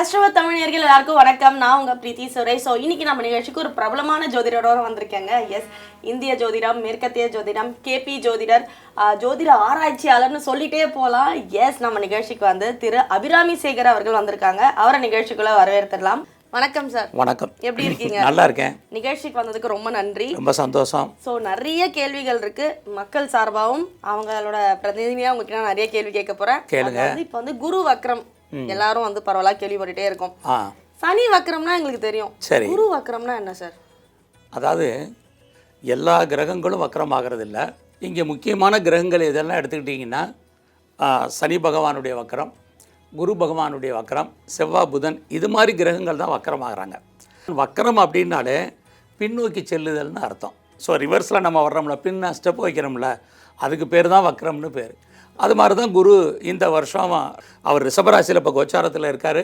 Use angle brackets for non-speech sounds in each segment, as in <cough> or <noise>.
நேர்கள் எல்லாருக்கும் வணக்கம். நான் உங்க பிரீத்தி சுரேஷ். ஸோ இன்னைக்கு நம்ம நிகழ்ச்சிக்கு ஒரு பிரபலமான ஜோதிடரோட வந்திருக்கேங்க. எஸ் இந்திய ஜோதிடம் மேற்கத்திய ஜோதிடம் கேபி ஜோதிடர் ஜோதிட ஆராய்ச்சியாளர்னு சொல்லிட்டே போகலாம் எஸ் நம்ம நிகழ்ச்சிக்கு வந்து திரு அபிராமி சேகர் அவர்கள் வந்திருக்காங்க. அவரை நிகழ்ச்சிக்குள்ள வரவேற்றுடலாம் வணக்கம் சார் வணக்கம். எப்படி இருக்கீங்க? <laughs> நல்லா இருக்கேன். நிகழ்ச்சிக்கு வந்ததுக்கு ரொம்ப நன்றி. ரொம்ப சந்தோஷம். ஸோ நிறைய கேள்விகள் இருக்கு. மக்கள் சார்பாகவும் அவங்களோட பிரதிநிதியாக உங்ககிட்ட நான் நிறைய கேள்வி கேட்க போறேன். கேளுங்க. இப்போ வந்து குரு வக்ரம் எல்லாரும் வந்து பரவலா கேள்விப்பட்டுட்டே இருக்கோம். சனி வக்ரம்னா எங்களுக்கு தெரியும். சரி. குரு வக்ரம்னா என்ன சார்? அதாவது எல்லா கிரகங்களும் வக்கரமாகிறது இல்லை இங்கே முக்கியமான கிரகங்கள் இதெல்லாம் எடுத்துக்கிட்டிங்கன்னா சனி பகவானுடைய வக்கரம் குரு பகவானுடைய வக்கரம் செவ்வாய் புதன் இது மாதிரி கிரகங்கள் தான் வக்கரமாகறாங்க வக்கரம் அப்படின்னாலே பின்னோக்கி செல்லுதல்னு அர்த்தம். ஸோ ரிவர்ஸில் நம்ம வர்றோம்ல பின்ன ஸ்டெப் வைக்கிறோம்ல அதுக்கு பேர் தான் வக்கரம்னு பேர். அது மாதிரி தான் குரு இந்த வருஷம் அவர் ரிஷபராசியில் இப்போ கோச்சாரத்தில் இருக்கார்.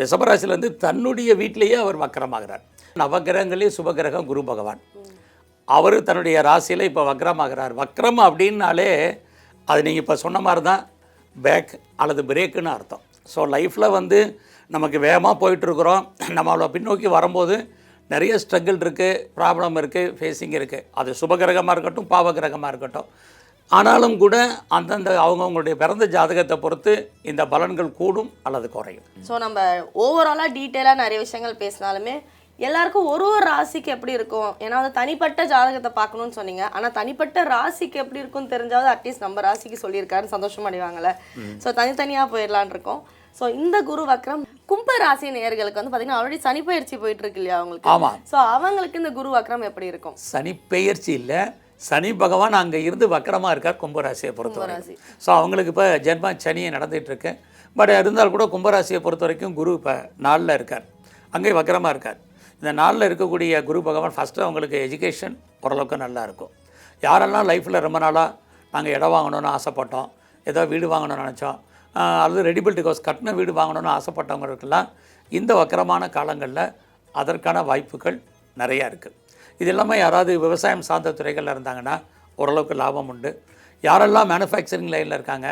ரிஷபராசிலேருந்து தன்னுடைய வீட்டிலேயே அவர் வக்கரமாகிறார். நவகிரகங்களே சுபகிரகம் குரு பகவான். அவர் தன்னுடைய ராசியில் இப்போ வக்ரமாகிறார் வக்ரம் அப்படின்னாலே அது நீங்கள் இப்போ சொன்ன மாதிரி தான் பேக் அல்லது பிரேக்குன்னு அர்த்தம். ஸோ லைஃப்பில் வந்து நமக்கு வேகமாக போயிட்டுருக்குறோம். நம்ம அவ்வளோ பின்னோக்கி வரும்போது நிறைய ஸ்ட்ரகிள் இருக்குது ப்ராப்ளம் இருக்குது ஃபேஸிங் இருக்குது அது சுபகிரகமாக இருக்கட்டும் பாவகிரகமாக இருக்கட்டும். ஆனாலும் கூட அந்தந்த அவங்கவுங்களுடைய பிறந்த ஜாதகத்தை பொறுத்து இந்த பலன்கள் கூடும் அல்லது குறையும். ஸோ நம்ம ஓவராலாக டீட்டெயிலாக நிறைய விஷயங்கள் பேசினாலுமே எல்லாருக்கும் ஒரு ஒரு ராசிக்கு எப்படி இருக்கும்? ஏன்னா வந்து தனிப்பட்ட ஜாதகத்தை பார்க்கணும்னு சொன்னீங்க. ஆனால் தனிப்பட்ட ராசிக்கு எப்படி இருக்கும்னு தெரிஞ்சாவது அட்லீஸ்ட் நம்ம ராசிக்கு சொல்லியிருக்காருன்னு சந்தோஷம் அடைவாங்கல்ல. ஸோ தனித்தனியாக போயிடலான் இருக்கோம். ஸோ இந்த குரு வக்ரம் கும்ப ராசி நேயர்களுக்கு வந்து பார்த்தீங்கன்னா ஆல்ரெடி சனி பயிற்சி போயிட்டு இருக்கு இல்லையா அவங்களுக்கு? ஆமாம் ஸோ அவங்களுக்கு இந்த குரு வக்ரம் எப்படி இருக்கும்? சனி பெயர்ச்சி இல்லை. சனி பகவான் அங்கே இருந்து வக்கரமாக இருக்கார் கும்பராசியை பொறுத்தவரை கும்பராசி. ஸோ அவங்களுக்கு இப்போ ஜென்ம சனியை நடந்துட்டு இருக்கு பட் இருந்தால் கூட கும்பராசியை பொறுத்த வரைக்கும் குரு இப்போ நாளில் இருக்கார். அங்கே வக்கரமாக இருக்கார். இந்த நாளில் இருக்கக்கூடிய குரு பகவான் ஃபஸ்ட்டு அவங்களுக்கு எஜுகேஷன் ஓரளவுக்கு நல்லா இருக்கும். யாரெல்லாம் லைஃப்பில் ரொம்ப நாளாக நாங்கள் இடம் வாங்கணும்னு ஆசைப்பட்டோம் ஏதோ வீடு வாங்கணும்னு நினச்சோம் அல்லது ரெடிபிலிட்டி கோர்ஸ் கட்டின வீடு வாங்கணும்னு ஆசைப்பட்டவங்களுக்கெல்லாம் இந்த வக்கரமான காலங்களில் அதற்கான வாய்ப்புகள் நிறையா இருக்குது இது இல்லாமல் யாராவது விவசாயம் சார்ந்த துறைகளில் இருந்தாங்கன்னா ஓரளவுக்கு லாபம் உண்டு. யாரெல்லாம் மேனுஃபேக்சரிங் லைனில் இருக்காங்க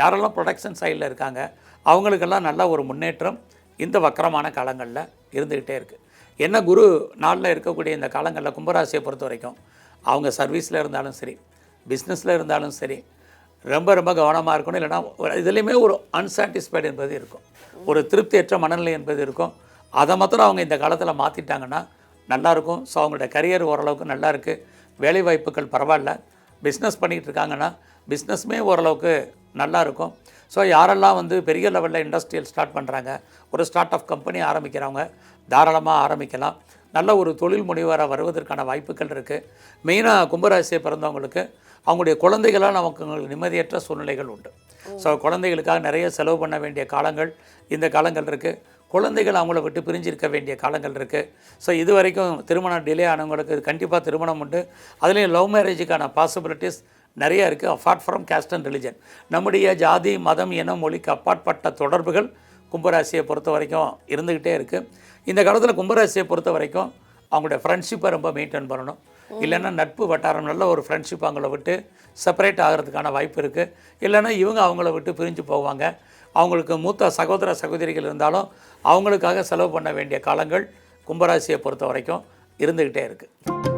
யாரெல்லாம் ப்ரொடக்ஷன் சைடில் இருக்காங்க அவங்களுக்கெல்லாம் நல்ல ஒரு முன்னேற்றம் இந்த வக்கரமான காலங்களில் இருந்துக்கிட்டே இருக்குது என்ன குரு நாளில் இருக்கக்கூடிய இந்த காலங்களில் கும்பராசியை பொறுத்த வரைக்கும் அவங்க சர்வீஸில் இருந்தாலும் சரி பிஸ்னஸில் இருந்தாலும் சரி ரொம்ப ரொம்ப கவனமாக இருக்கணும். இல்லைன்னா ஒரு இதுலேயுமே ஒரு அன்சாட்டிஸ்ஃபைடு என்பது இருக்கும். ஒரு திருப்தியற்ற மனநிலை என்பது இருக்கும். அதை மாத்திரம் அவங்க இந்த காலத்தில் மாற்றிட்டாங்கன்னா நல்லாயிருக்கும். ஸோ அவங்களோட கரியர் ஓரளவுக்கு நல்லா இருக்குது வேலை வாய்ப்புகள் பரவாயில்ல. பிஸ்னஸ் பண்ணிகிட்டு இருக்காங்கன்னா பிஸ்னஸுமே ஓரளவுக்கு நல்லா இருக்கும் ஸோ யாரெல்லாம் வந்து பெரிய லெவலில் இண்டஸ்ட்ரியல் ஸ்டார்ட் பண்ணுறாங்க ஒரு ஸ்டார்ட் அப் கம்பெனி ஆரம்பிக்கிறவங்க தாராளமாக ஆரம்பிக்கலாம். நல்ல ஒரு தொழில் முனைவராக வருவதற்கான வாய்ப்புகள் இருக்குது மெயினாக கும்பராசியை பிறந்தவங்களுக்கு அவங்களுடைய குழந்தைகளாக நமக்கு நிம்மதியற்ற சூழ்நிலைகள் உண்டு. ஸோ குழந்தைகளுக்காக நிறைய செலவு பண்ண வேண்டிய காலங்கள் இந்த காலங்கள் இருக்குது குழந்தைகள் அவங்கள விட்டு பிரிஞ்சிருக்க வேண்டிய காலங்கள் இருக்குது ஸோ இது வரைக்கும் திருமணம் டிலே ஆனவங்களுக்கு கண்டிப்பாக திருமணம் உண்டு. அதுலேயும் லவ் மேரேஜுக்கான பாசிபிலிட்டிஸ் நிறையா இருக்குது apart from caste and religion நம்முடைய ஜாதி மதம் இனம் மொழிக்கு அப்பாற்பட்ட தொடர்புகள் கும்பராசியை பொறுத்த வரைக்கும் இருந்துக்கிட்டே இருக்குது இந்த காலத்தில் கும்பராசியை பொறுத்த வரைக்கும் அவங்களுடைய ஃப்ரெண்ட்ஷிப்பை ரொம்ப மெயின்டைன் பண்ணணும். இல்லைன்னா நட்பு வட்டாரம் நல்ல ஒரு ஃப்ரெண்ட்ஷிப் அவங்கள விட்டு செப்பரேட் ஆகிறதுக்கான வாய்ப்பு இருக்குது இல்லைன்னா இவங்க அவங்கள விட்டு பிரிஞ்சு போவாங்க. அவங்களுக்கு மூத்த சகோதர சகோதரிகள் இருந்தாலும் அவங்களுக்காக செலவு பண்ண வேண்டிய காலங்கள் கும்பராசியை பொறுத்த வரைக்கும் இருந்துக்கிட்டே இருக்குது